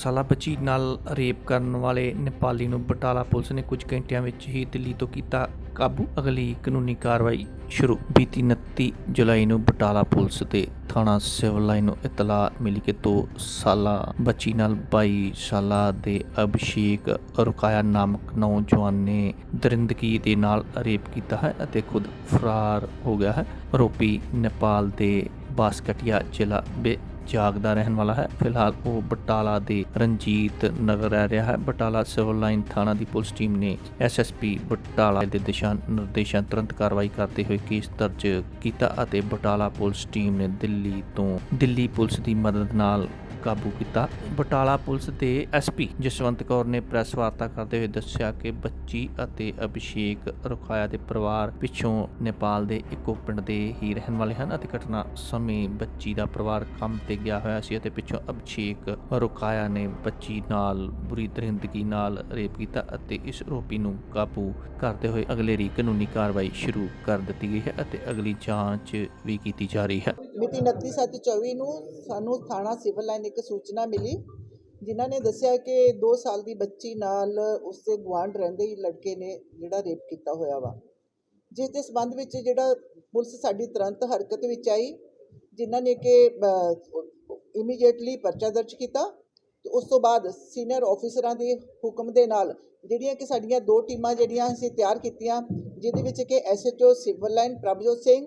ਸਾਲਾ ਬੱਚੀ ਨਾਲ ਰੇਪ ਕਰਨ ਵਾਲੇ ਨੇਪਾਲੀ ਨੂੰ ਬਟਾਲਾ ਪੁਲਿਸ ਨੇ ਕੁਝ ਘੰਟਿਆਂ ਵਿੱਚ ਹੀ ਦਿੱਲੀ ਤੋਂ ਕੀਤਾ ਕਾਬੂ। ਅਗਲੀ ਕਾਨੂੰਨੀ ਕਾਰਵਾਈ ਸ਼ੁਰੂ। ਬੀਤੀ 29 ਜੁਲਾਈ ਨੂੰ ਬਟਾਲਾ ਪੁਲਿਸ ਤੇ ਥਾਣਾ ਸਿਵਲ ਲਾਈਨ ਨੂੰ ਇਤਲਾਹ ਮਿਲੀ ਕਿ 2 ਸਾਲਾ ਬੱਚੀ ਨਾਲ 22 ਸਾਲਾ ਦੇ ਅਭਿਸ਼ੇਕ ਰੁਕਾਇਆ ਨਾਮਕ ਨੌਜਵਾਨ ਨੇ ਦਰਿੰਦਗੀ ਦੇ ਨਾਲ ਰੇਪ ਕੀਤਾ ਹੈ ਅਤੇ ਖੁਦ ਫਰਾਰ ਹੋ ਗਿਆ ਹੈ। ਆਰੋਪੀ ਨੇਪਾਲ ਦੇ ਬਾਸਕਟਿਆ ਜ਼ਿਲ੍ਹਾ ਵਿੱਚ ਜਾਗਦਾ ਰਹਿਣ ਵਾਲਾ ਹੈ। ਫਿਲਹਾਲ ਉਹ ਬਟਾਲਾ ਦੇ ਰਣਜੀਤ ਨਗਰ ਰਹਿ ਰਿਹਾ ਹੈ। ਬਟਾਲਾ ਸਿਵਲ ਲਾਈਨ ਥਾਣਾ ਦੀ ਪੁਲਿਸ ਟੀਮ ਨੇ ਐਸਐਸਪੀ ਬਟਾਲਾ ਦੇ ਦਿਸ਼ਾ ਨਿਰਦੇਸ਼ਾਂ ਤੁਰੰਤ ਕਾਰਵਾਈ ਕਰਦੇ ਹੋਏ ਕੇਸ ਦਰਜ ਕੀਤਾ ਅਤੇ ਬਟਾਲਾ ਪੁਲਿਸ ਟੀਮ ਨੇ ਦਿੱਲੀ ਤੋਂ ਦਿੱਲੀ ਪੁਲਿਸ ਦੀ ਮਦਦ ਨਾਲ ਕਾਬੂ ਕੀਤਾ। ਬਟਾਲਾ ਪੁਲਿਸ ਦੇ ਐਸਪੀ ਜਸਵੰਤ ਕੌਰ ਨੇ ਪ੍ਰੈਸ ਵਾਰਤਾ ਕਰਦੇ ਹੋਏ ਦੱਸਿਆ ਕਿ ਬੱਚੀ ਅਤੇ ਅਭਿਸ਼ੇਕ ਰੁਖਾਇਆ ਦੇ ਪਰਿਵਾਰ ਪਿੱਛੋਂ ਨੇਪਾਲ ਦੇ ਇੱਕੋ ਪਿੰਡ ਦੇ ਹੀ ਰਹਿਣ ਵਾਲੇ ਹਨ ਅਤੇ ਘਟਨਾ ਸਮੇਂ ਬੱਚੀ ਦਾ ਪਰਿਵਾਰ ਕੰਮ ਤੇ ਗਿਆ ਹੋਇਆ ਸੀ ਅਤੇ ਪਿੱਛੋਂ ਅਭਿਸ਼ੇਕ ਰੁਖਾਇਆ ਨੇ ਬੱਚੀ ਨਾਲ ਬੁਰੀ ਦਰਿੰਦਗੀ ਨਾਲ ਰੇਪ ਕੀਤਾ ਅਤੇ ਇਸ ਆਰੋਪੀ ਨੂੰ ਕਾਬੂ ਕਰਦੇ ਹੋਏ ਅਗਲੇਰੀ ਕਾਨੂੰਨੀ ਕਾਰਵਾਈ ਸ਼ੁਰੂ ਕਰ ਦਿੱਤੀ ਗਈ ਹੈ ਅਤੇ ਅਗਲੀ ਜਾਂਚ ਵੀ ਕੀਤੀ ਜਾ ਰਹੀ ਹੈ। ਮਿਤੀ 29/7/24 ਨੂੰ ਸਾਨੂੰ ਥਾਣਾ ਸਿਵਲ ਲਾਈਨ ਇੱਕ ਸੂਚਨਾ ਮਿਲੀ, ਜਿਨ੍ਹਾਂ ਨੇ ਦੱਸਿਆ ਕਿ 2 ਸਾਲ ਦੀ ਬੱਚੀ ਨਾਲ ਉਸਦੇ ਗੁਆਂਢ ਰਹਿੰਦੇ ਹੀ ਲੜਕੇ ਨੇ ਜਿਹੜਾ ਰੇਪ ਕੀਤਾ ਹੋਇਆ ਵਾ। ਜਿਸ ਦੇ ਸਬੰਧ ਵਿੱਚ ਜਿਹੜਾ ਪੁਲਿਸ ਸਾਡੀ ਤੁਰੰਤ ਹਰਕਤ ਵਿੱਚ ਆਈ, ਜਿਨ੍ਹਾਂ ਨੇ ਕਿ ਇਮੀਡੀਏਟਲੀ ਪਰਚਾ ਦਰਜ ਕੀਤਾ ਤੇ ਉਸ ਤੋਂ ਬਾਅਦ ਸੀਨੀਅਰ ਆਫੀਸਰਾਂ ਦੇ ਹੁਕਮ ਦੇ ਨਾਲ ਜਿਹੜੀਆਂ ਕਿ ਸਾਡੀਆਂ ਦੋ ਟੀਮਾਂ ਜਿਹੜੀਆਂ ਅਸੀਂ ਤਿਆਰ ਕੀਤੀਆਂ, ਜਿਹਦੇ ਵਿੱਚ ਕਿ SHO civil line Prabhjot Singh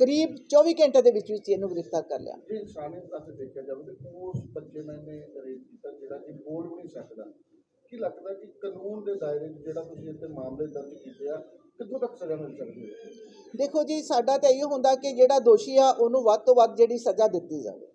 ਕਰੀਬ 24 ਘੰਟੇ ਦੇ ਵਿੱਚ ਵਿੱਚ ਇਹਨੂੰ ਗ੍ਰਿਫਤਾਰ ਕਰ ਲਿਆ। ਜੇ ਇਨਸਾਨੀਅਤ ਪਾਸੇ ਦੇਖਿਆ ਜਾਵੇ ਤੇ ਉਸ ਬੱਚੇ ਨੇ ਇਹਨੇ ਰੇਪ ਕੀਤਾ ਜਿਹੜਾ ਕਿ ਬੋਲ ਵੀ ਨਹੀਂ ਸਕਦਾ। ਕੀ ਲੱਗਦਾ ਕਿ ਕਾਨੂੰਨ ਦੇ ਦਾਇਰੇ 'ਚ ਜਿਹੜਾ ਤੁਸੀਂ ਇੱਥੇ ਮਾਮਲੇ ਦਰਜ ਕੀਤੇ ਆ ਕਿੱਥੋਂ ਤੱਕ ਸਜ਼ਾ ਮਿਲ ਸਕਦੀ ਹੈ? ਦੇਖੋ ਜੀ ਸਾਡਾ ਤਾਂ ਇਹੋ ਹੁੰਦਾ ਕਿ ਜਿਹੜਾ ਦੋਸ਼ੀ ਆ ਉਹਨੂੰ ਵੱਧ ਤੋਂ ਵੱਧ ਜਿਹੜੀ ਸਜ਼ਾ ਦਿੱਤੀ ਜਾਵੇ।